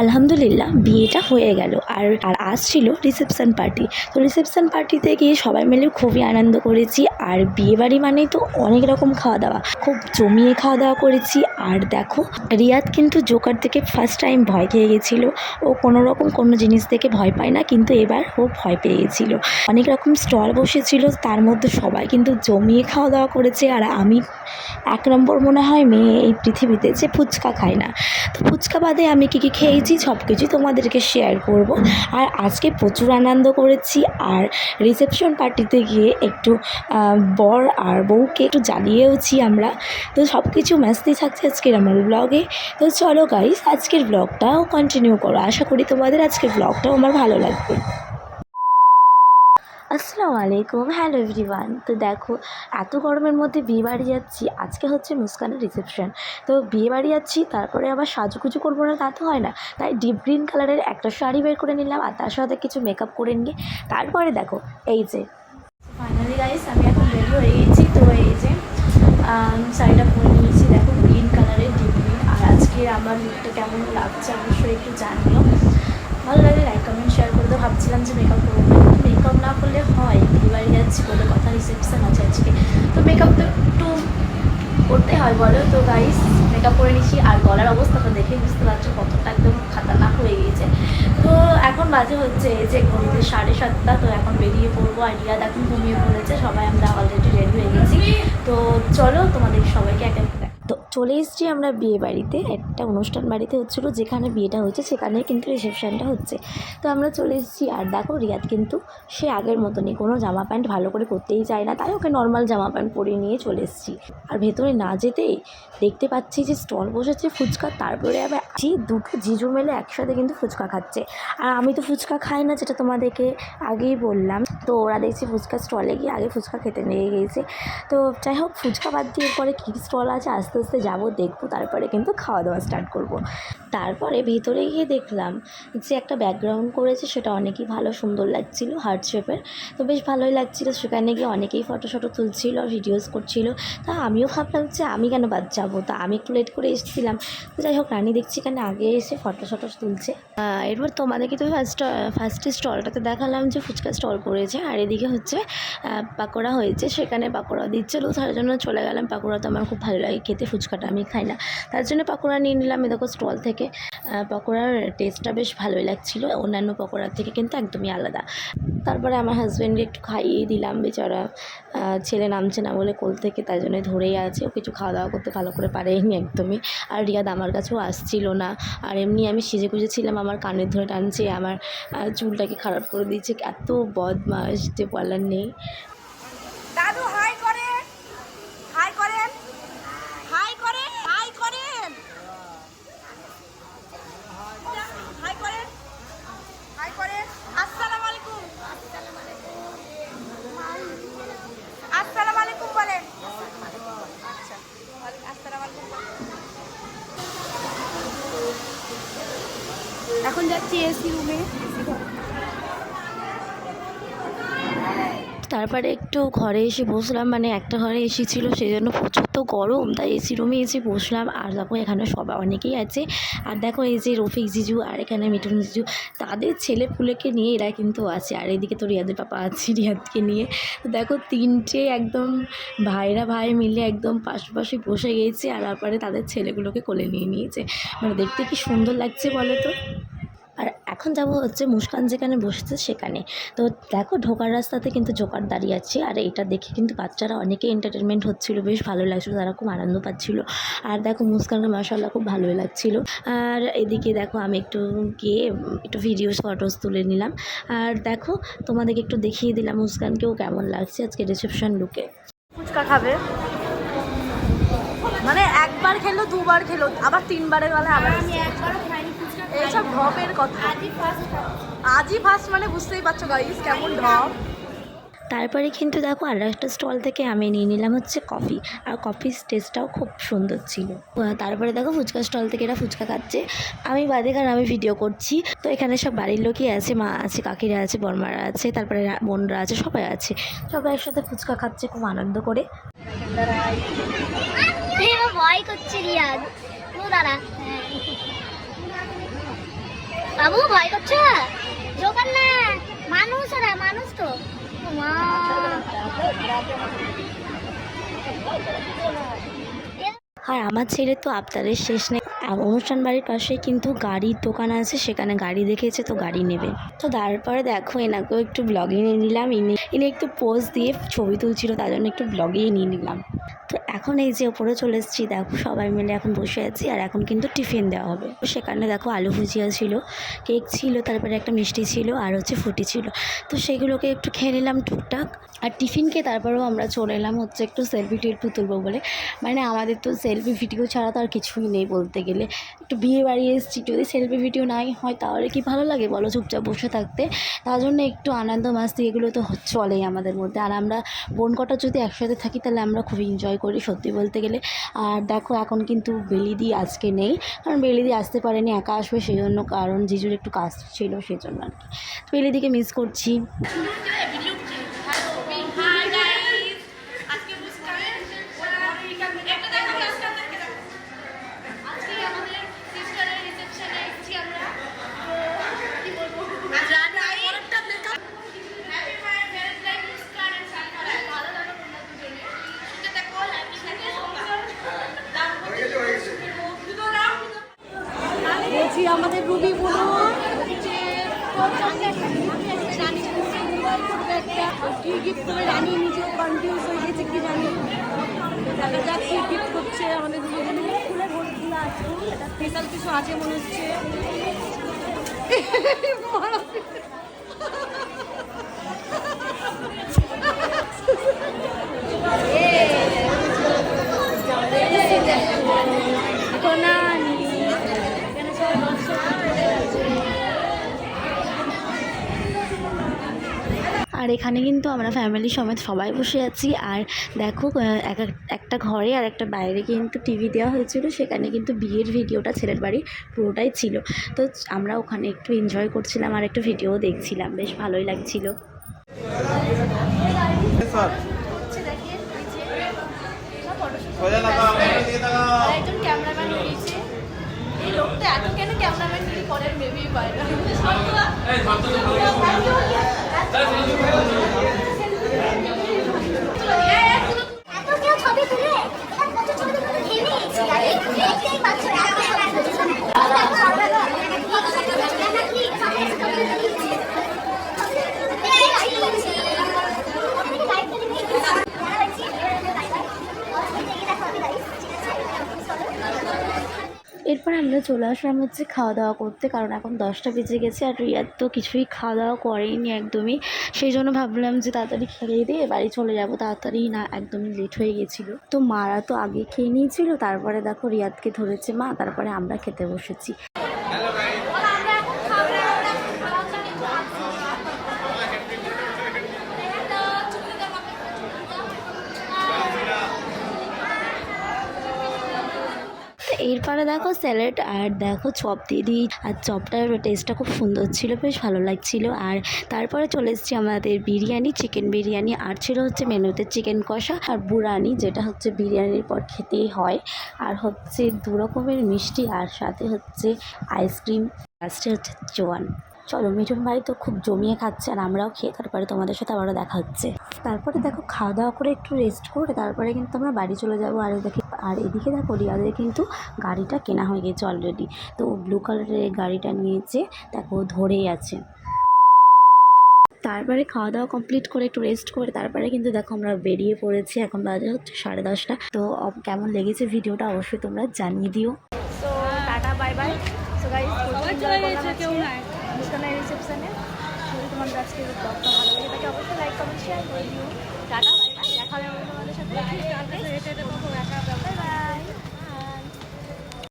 আলহামদুলিল্লাহ, বিয়েটা হয়ে গেল। আর আর আজ ছিল রিসেপশন পার্টি তো রিসেপশন পার্টিতে গিয়ে সবাই মিলে খুবই আনন্দ করেছি। আর বিয়েবাড়ি মানেই তো অনেক রকম খাওয়া দাওয়া খুব জমিয়ে খাওয়া দাওয়া করেছি। আর দেখো, রিয়াদ কিন্তু জোকার থেকে ফার্স্ট টাইম ভয় খেয়ে গেছিল। ও কোনো রকম কোনো জিনিস দেখে ভয় পায় না, কিন্তু এবার ও ভয় পেয়ে গেছিল। অনেক রকম স্টল বসেছিল, তার মধ্যে সবাই কিন্তু জমিয়ে খাওয়া দাওয়া করেছে। আর আমি এক নম্বর মনে হয় মেয়ে এই পৃথিবীতে যে ফুচকা খায় না। তো ফুচকা বাদে আমি কী কী খেয়েছি সব কিছু তোমাদেরকে শেয়ার করব। আর আজকে প্রচুর আনন্দ করেছি। আর রিসেপশন পার্টিতে গিয়ে একটু বর আর বউকে একটু জ্বালিয়েওছি আমরা। তো সব কিছু ম্যাচতেই থাকছে আজকের আমার ব্লগে তো চলো গাইস আজকের ব্লগটাও কন্টিনিউ করো। আশা করি তোমাদের আজকের ব্লগটাও আমার ভালো লাগবে। আসসালামু আলাইকুম। হ্যালো এভরিওয়ান তো দেখো, এত গরমের মধ্যে বিয়ে বাড়ি যাচ্ছি। আজকে হচ্ছে মুস্কানের রিসেপশন তো বিয়ে বাড়ি যাচ্ছি, তারপরে আবার সাজুগুজু করব না, তা তো হয় না। তাই ডিপ গ্রিন কালারের একটা শাড়ি বের করে নিলাম আর তার সাথে কিছু মেকআপ করে নিয়ে, তারপরে দেখো, এই যে। ফাইনালি গাইস আমি এখন রেডি হয়ে গেছি। তো এই যে শাড়িটা পরে নিয়েছি। দেখো গ্রিন কালারের ডিপ গ্রিন আর আজকে আমার লুকটা কেমন লাগছে অবশ্যই একটু জানিও। ভালো লাগে লাইক কমেন্ট শেয়ার ভাবছিলাম যে মেকআপ করব। মেকআপ না করলে হয়। বাড়ি যাচ্ছি বলে কথা রিসেপশন আছে আজকে। তো মেকআপ তো একটু করতে হয়, বলো তো গাইস মেকআপ করে নিচ্ছি আর গলার অবস্থাটা দেখে বুঝতে পারছ, কতটা একদম খাতারনাক হয়ে গিয়েছে। তো এখন বাজে হচ্ছে এই যে ঘড়িতে সাড়ে সাতটা, তো এখন বেরিয়ে পড়ব। আর রিয়াদ এখন ঘুমিয়ে পড়েছে। সবাই আমরা অলরেডি রেডি হয়ে গেছি। তো চলো তোমাদের সবাইকে এক এক তো চলে এসেছি আমরা বিয়ে বাড়িতে। একটা অনুষ্ঠান বাড়িতে হচ্ছিল, যেখানে বিয়েটা হচ্ছে সেখানে কিন্তু রিসেপশনটা হচ্ছে। তো আমরা চলে এসেছি আর দেখো রিয়াদ কিন্তু সে আগের মতনই কোনো জামা প্যান্ট ভালো করে করতেই চায় না, তাই ওকে নর্মাল জামা প্যান্ট পরে নিয়ে চলে এসেছি। আর ভেতরে না যেতেই দেখতে পাচ্ছি যে স্টল বসেছে ফুচকা, তারপরে আবার যে দুটো জিজু মেলে একসাথে কিন্তু ফুচকা খাচ্ছে। আর আমি তো ফুচকা খাই না, যেটা তোমাদেরকে আগেই বললাম। তো ওরা দেখছি ফুচকা স্টলে গিয়ে আগে ফুচকা খেতে নিয়ে গিয়েছে। তো যাই হোক, ফুচকা বাদ দিয়ে পরে কী স্টল আছে, আস্তে আস্তে যাব, দেখব, তারপরে কিন্তু খাওয়া দাওয়া স্টার্ট করব। তারপরে ভিতরে গিয়ে দেখলাম যে একটা ব্যাকগ্রাউন্ড করেছে, সেটা অনেকই ভালো, সুন্দর লাগছিল হার্ট শেপের তো বেশ ভালোই লাগছিল, সেখানে গিয়ে অনেকেই ফটো শটো তুলছিল ভিডিওস করছিল। তা আমিও ভাবলাম যে আমি কেন বাদ যাব? তা আমি একটু লেট করে এসেছিলাম। তো যাই হোক, রানী দেখছি এখানে আগে এসে ফটো শটো তুলছে। এরপর তোমাদেরকে তো ফার্স্ট ফার্স্টে স্টলটাতে দেখালাম যে ফুচকা স্টল করেছে, আর এদিকে হচ্ছে পাকোড়া হয়েছে, সেখানে পাকোড়া দিচ্ছিল, তার জন্য চলে গেলাম। পাকোড়া তো আমার খুব ভালো লাগে, খেতে ফুচকাটা আমি খাই না। তার জন্য পাকোড়া নিয়ে নিলাম দেখো স্টল থেকে। পকোড়ার টেস্টটা বেশ ভালোই লাগছিল। অন্যান্য পকোড়ার থেকে কিন্তু একদমই আলাদা। তারপরে আমার হাজব্যান্ডকে একটু খাইয়ে দিলাম, বেচারা ছেলে নামছে না বলে কোল থেকে তাই জন্য ধরেই আছে। ও কিছু খাওয়া দাওয়া করতে ভালো করে পারেনি একদমই। আর রিয়াদ আমার কাছেও আসছিল না। আর এমনি আমি সেজে গুজে ছিলাম, আমার কানের ধরে টানছে, আমার চুলটাকে খারাপ করে দিয়েছে। এত বদমাস যে বলার নেই দাদু হাই করেন হাই করেন হাই করেন হাই করেন হাই করেন হাই করেন আসসালামু আলাইকুম আসসালামু আলাইকুম বলেন আচ্ছা আসসালামু আলাইকুম এখন যাচ্ছি এসি রুমে তারপরে একটু ঘরে এসে বসলাম মানে একটা ঘরে এসি ছিল সেই জন্য প্রচুর তো গরম, তাই এসি রুমে এসে বসলাম। আর দেখো, এখানে সবাই অনেকেই আছে। আর দেখো, এই যে রফিক জিজু আর এখানে মিঠুন জিজু, তাদের ছেলে পুলেকে নিয়ে এরা কিন্তু আছে। আর এদিকে তো রিয়াদের পাপা আছে রিয়াদকে নিয়ে। তো দেখো, তিনটে একদম ভাইরা ভাই মিলে একদম পাশাপাশি বসে গিয়েছে আর তারপরে তাদের ছেলেগুলোকে কোলে নিয়ে নিয়েছে। মানে দেখতে কি সুন্দর লাগছে বলো তো? আর এখন যাব হচ্ছে মুস্কান যেখানে বসেছে সেখানে। তো দেখো ঢোকার রাস্তাতে কিন্তু জোকার দাঁড়িয়ে আছে, আর এটা দেখে কিন্তু বাচ্চারা অনেকে এন্টারটেনমেন্ট হচ্ছিল, বেশ ভালো লাগছিল, তারা খুব আনন্দ পাচ্ছিলো। আর দেখো মুস্কানকে মাসাল্লাহ খুব ভালোই লাগছিল। আর এদিকে দেখো আমি একটু গিয়ে একটু ভিডিওস ফটোস তুলে নিলাম। আর দেখো তোমাদেরকে একটু দেখিয়ে দিলাম মুস্কানকেও কেমন লাগছে আজকে রিসেপশন লুকে ফুচকা খাবে? মানে একবার খেলো দুবার খেলো আবার তিনবারের বেলা আবার এইসব ঢপের কথা। আজই ফার্স্ট মানে বুঝতেই পারছ গাইস কেমন ঢপ। তারপরে কিন্তু দেখো আর একটা স্টল থেকে আমি নিয়ে নিলাম হচ্ছে কফি আর কফির টেস্টটাও খুব সুন্দর ছিল। তারপরে দেখো ফুচকা স্টল থেকে এরা ফুচকা খাচ্ছে। আমি বাদে কারণ আমি ভিডিও করছি। তো এখানে সব বাড়ির লোকই আছে মা আছে কাকিরা আছে বর্মারা আছে তারপরে রা- বোনরা আছে সবাই আছে। সবাই একসাথে ফুচকা খাচ্ছে খুব আনন্দ করে। ভয় করছে রিয়াদ। ও, দাঁড়া। বাবু, ভয় না। মানুষ ওরা, মানুষ তো। আর আমার ছেলে তো আবতারের শেষ নেই। অনুষ্ঠান বাড়ির পাশে কিন্তু গাড়ির দোকান আছে, সেখানে গাড়ি দেখেছে, তো গাড়ি নেবে। তো তারপরে দেখো, এনাকেও একটু ব্লগে নিয়ে নিলাম। ইনি ইনি একটু পোজ দিয়ে ছবি তুলছিল, তার জন্য একটু ব্লগেই নিয়ে নিলাম। তো এখন এই যে ওপরে চলে এসেছি, দেখো সবাই মিলে এখন বসে আছি, আর এখন কিন্তু টিফিন দেওয়া হবে। সেখানে দেখো আলু ভুজিয়া ছিল, কেক ছিল, তারপরে একটা মিষ্টি ছিল, আর হচ্ছে ফুটি ছিল। তো সেগুলোকে একটু খেয়ে নিলাম টুকটাক। আর টিফিনকে তারপরেও আমরা চলে এলাম হচ্ছে একটু সেলফি টেলফি তুলবো বলে। মানে আমাদের তো সেলফি ভিডিও ছাড়া তো আর কিছুই নেই বলতে গেলে। একটু বিয়ে বাড়ি এসেছি, যদি সেলফি ভিডিও নাই হয় তাহলে কি ভালো লাগে বলো চুপচাপ বসে থাকতে? তার জন্য একটু আনন্দ মাস্তি এগুলো তো চলেই আমাদের মধ্যে। আর আমরা বোন কটা যদি একসাথে থাকি তাহলে আমরা খুব এনজয় করি। সত্যি বলতে গেলে। আর দেখো, এখন কিন্তু বেলিদি আজকে নেই। কারণ বেলিদি আসতে পারেনি, একা আসবে সেই জন্য কারণ জিজুর একটু কাজ ছিল সেই জন্য আর কি। বেলিদিকে মিস করছি। বলো কি গিফট করে রানী কনফিউজ হয়ে গেছে কি জানি দেখা যাক কি গিফট করছে আমাদের খুলে ভর্তি আছে স্পেশাল কিছু আছে মনে হচ্ছে? আর এখানে কিন্তু আমরা ফ্যামিলি সমেত সবাই বসে আছি। আর দেখো এক এক- একটা ঘরে আর একটা বাইরে কিন্তু টিভি দেওয়া হয়েছিল। সেখানে কিন্তু বিয়ের ভিডিওটা ছেলের বাড়ি পুরোটাই ছিল। তো আমরা ওখানে একটু এনজয় করছিলাম আর একটু ভিডিও দেখছিলাম। বেশ ভালোই লাগছিল। সোজা এই লোকটা এত কেন ক্যামেরাম্যান যদি করেন মেবি পায় না এত কেউ ছবি তুলে এটা কত ছবি তুলে খেয়ে নিয়েছি আরে দেখতেই পাচ্ছ এত এরপর আমরা চলে আসলাম হচ্ছে খাওয়া দাওয়া করতে, কারণ এখন দশটা বেজে গেছে আর রিয়ার তো কিছুই খাওয়া দাওয়া করেনি একদমই। সেই জন্য ভাবলাম যে তাড়াতাড়ি খেয়ে দিয়ে বাড়ি চলে যাব। তাড়াতাড়ি না, একদমই লেট হয়ে গেছিল। তো মারা তো আগে খেয়ে নিয়েছিল, তারপরে দেখো রিয়াদকে ধরেছে মা, তারপরে আমরা খেতে বসেছি। তো এরপরে দেখো স্যালাড আর দেখো চপ দিয়ে দিই। আর চপটার টেস্টটা খুব সুন্দর ছিল, বেশ ভালো লাগছিল। আর তারপরে চলে এসেছি আমাদের বিরিয়ানি চিকেন বিরিয়ানি। আর ছিল হচ্ছে মেনুতে চিকেন কষা আর বুরানি যেটা হচ্ছে বিরিয়ানির পর খেতেই হয়। আর হচ্ছে দু রকমের মিষ্টি আর সাথে হচ্ছে আইসক্রিম লাস্টে হচ্ছে জোয়ান। চলো, মিঠুন ভাই তো খুব জমিয়ে খাচ্ছে আর আমরাও খেয়ে তারপরে তোমাদের সাথে আবারও দেখা হচ্ছে। তারপরে দেখো খাওয়া দাওয়া করে একটু রেস্ট করে তারপরে কিন্তু আমরা বাড়ি চলে যাব। আর এদিকে আর এদিকে দেখো রিয়াদের কিন্তু গাড়িটা কেনা হয়ে গেছে অলরেডি তো ব্লু কালারের গাড়িটা নিয়েছে দেখো ধরেই আছে। তারপরে খাওয়া দাওয়া কমপ্লিট করে একটু রেস্ট করে তারপরে কিন্তু দেখো আমরা বেরিয়ে পড়েছি এখন বাজে হচ্ছে সাড়ে দশটা। তো কেমন লেগেছে ভিডিওটা অবশ্যই তোমরা জানিয়ে দিও। So tata bye bye so guys মুস্কানের রিসেপশনে যদি তোমাদের আজকে ব্লগটা ভালো লাগে তাকে অবশ্যই লাইক কমেন্ট শেয়ার করে দিও। টাটা বাই বাই দেখা হবে বাই